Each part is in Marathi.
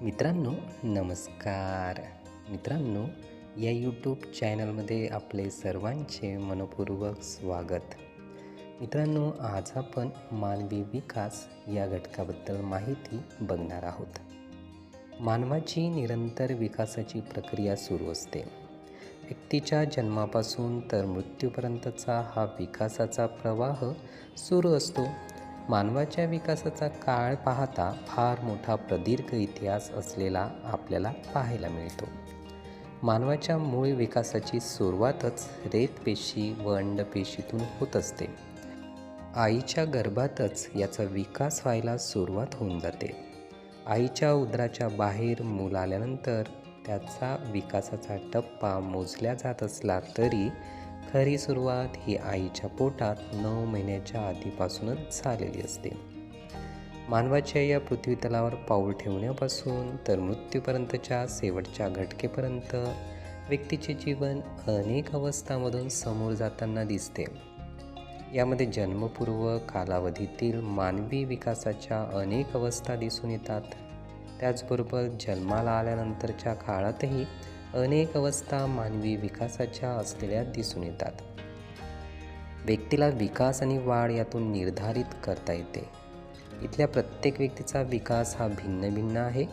मित्रांनो नमस्कार. मित्रांनो या यूट्यूब चॅनलमध्ये आपले सर्वांचे मनपूर्वक स्वागत. मित्रांनो आज आपण मानवी विकास या घटकाबद्दल माहिती बघणार आहोत. मानवाची निरंतर विकासाची प्रक्रिया सुरू असते. व्यक्तीच्या जन्मापासून तर मृत्यूपर्यंतचा हा विकासाचा प्रवाह सुरू असतो. मानवाच्या विकासाचा काळ पाहता फार मोठा प्रदीर्घ इतिहास असलेला आपल्याला पाहायला मिळतो. मानवाच्या मूळ विकासाची सुरुवातच रेतपेशी व अंडपेशीतून होत असते. आईच्या गर्भातच याचा विकास व्हायला सुरुवात होऊन जाते. आईच्या उदराच्या बाहेर मूल आल्यानंतर त्याचा विकासाचा टप्पा मोजला जात असला तरी खरी सुरुवात ही आईच्या पोटात नऊ महिन्याच्या आधीपासूनच झालेली असते. मानवाच्या या पृथ्वीतलावर पाऊल ठेवण्यापासून तर मृत्यूपर्यंतच्या शेवटच्या घटकेपर्यंत व्यक्तीचे जीवन अनेक अवस्थांमधून समोर जाताना दिसते. यामध्ये जन्मपूर्व कालावधीतील मानवी विकासाच्या अनेक अवस्था दिसून येतात. त्याचबरोबर जन्माला आल्यानंतरच्या काळातही अनेक अवस्था मानवी विकासाच्या असलेल्या दिसून येतात. व्यक्तीला विकास आणि वाढ यातून निर्धारित करता येते. इथल्या प्रत्येक व्यक्तीचा विकास हा भिन्न भिन्न आहे.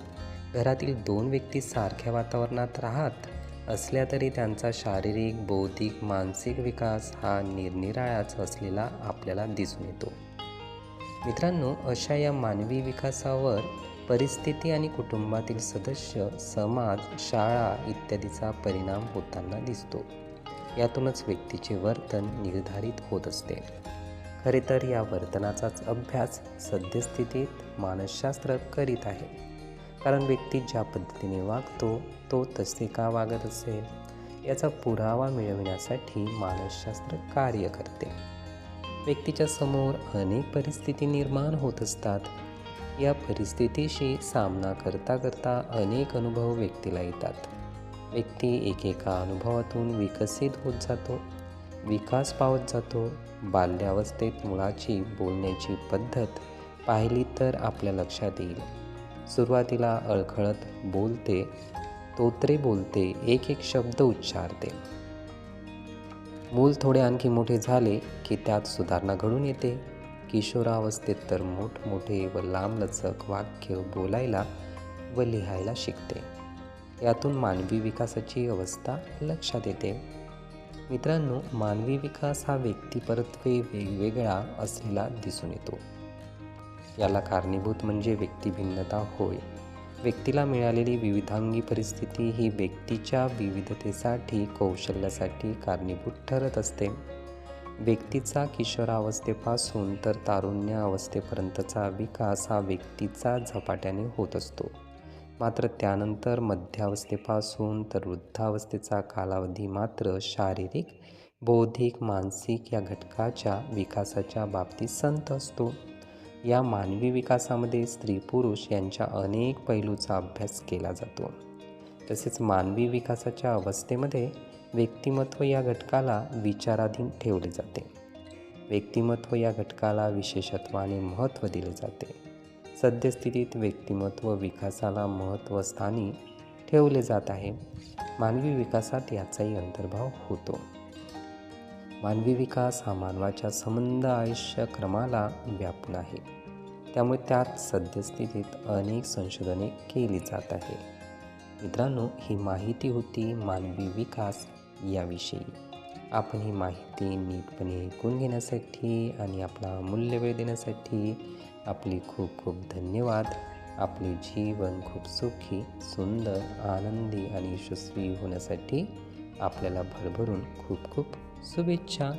घरातील दोन व्यक्ती सारख्या वातावरणात राहत असल्या तरी त्यांचा शारीरिक बौद्धिक मानसिक विकास हा निरनिराळाच असलेला आपल्याला दिसून येतो. मित्रांनो अशा या मानवी विकासावर परिस्थिती आणि कुटुंबातील सदस्य समाज शाळा इत्यादीचा परिणाम होताना दिसतो. यातूनच व्यक्तीचे वर्तन निर्धारित होत असते. खरे तर या वर्तनाचाच अभ्यास सद्यस्थितीत मानसशास्त्र करीत आहे. कारण व्यक्ती ज्या पद्धतीने वागतो तो तसे का वागत असेल याचा पुरावा मिळविण्यासाठी मानसशास्त्र कार्य करते. व्यक्तीच्या समोर अनेक परिस्थिती निर्माण होत असतात. या परिस्थितीशी सामना करता करता अनेक अनुभव व्यक्तीला येतात. व्यक्ती एकेका अनुभवातून विकसित होत जातो. विकास पावत जातो. बाल्यावस्थेत मुळाची बोलण्याची पद्धत पाहिली तर आपल्या लक्षात येईल. सुरुवातीला अळखळत बोलते तोत्रे बोलते एक एक शब्द उच्चारते. मूल थोडे आणखी मोठे झाले की त्यात सुधारणा घडून येते. किशोरावस्थेत तर मोठमोठे व लांबलचक वाक्य बोलायला व लिहायला शिकते. यातून मानवी विकासाची अवस्था लक्षात येते. मित्रांनो मानवी विकास हा व्यक्तिपरत्वे वेगवेगळा असलेला दिसून येतो. याला कारणीभूत म्हणजे व्यक्तिभिन्नता होय. व्यक्तीला मिळालेली विविधांगी परिस्थिती ही व्यक्तीच्या विविधतेसाठी कौशल्यासाठी कारणीभूत ठरत असते. व्यक्तीचा किशोरावस्थेपासून तर तारुण्य अवस्थेपर्यंतचा विकास हा व्यक्तीचा झपाट्याने होत असतो. मात्र त्यानंतर मध्यावस्थेपासून तर वृद्धावस्थेचा कालावधी मात्र शारीरिक बौद्धिक मानसिक या घटकाच्या विकासाच्या बाबतीत संत असतो. या मानवी विकासामध्ये स्त्री पुरुष यांच्या अनेक पैलूचा अभ्यास केला जातो. तसेच मानवी विकासाच्या अवस्थेमध्ये व्यक्तिमत्व या घटकाला विचाराधीन ठेवले जाते. व्यक्तिमत्व या घटकाला विशेषत्वाने महत्त्व दिले जाते. सद्यस्थितीत व्यक्तिमत्व विकासाला महत्त्वस्थानी ठेवले जात आहे. मानवी विकासात याचाही अंतर्भाव होतो. मानवी विकास हा मानवाच्या संबंध आयुष्य क्रमाला व्यापून आहे. त्यामुळे त्यात सद्यस्थितीत अनेक संशोधने केली जात आहे मित्रांनो ही माहिती होती मानवी विकास याविषयी. आपण ही माहिती नीटपणे ऐकून घेण्यासाठी आणि आपला मूल्यवेळ देण्यासाठी आपली खूप खूप धन्यवाद. आपले जीवन खूप सुखी सुंदर आनंदी आणि यशस्वी होण्यासाठी आपल्याला भरभरून खूप खूप शुभेच्छा.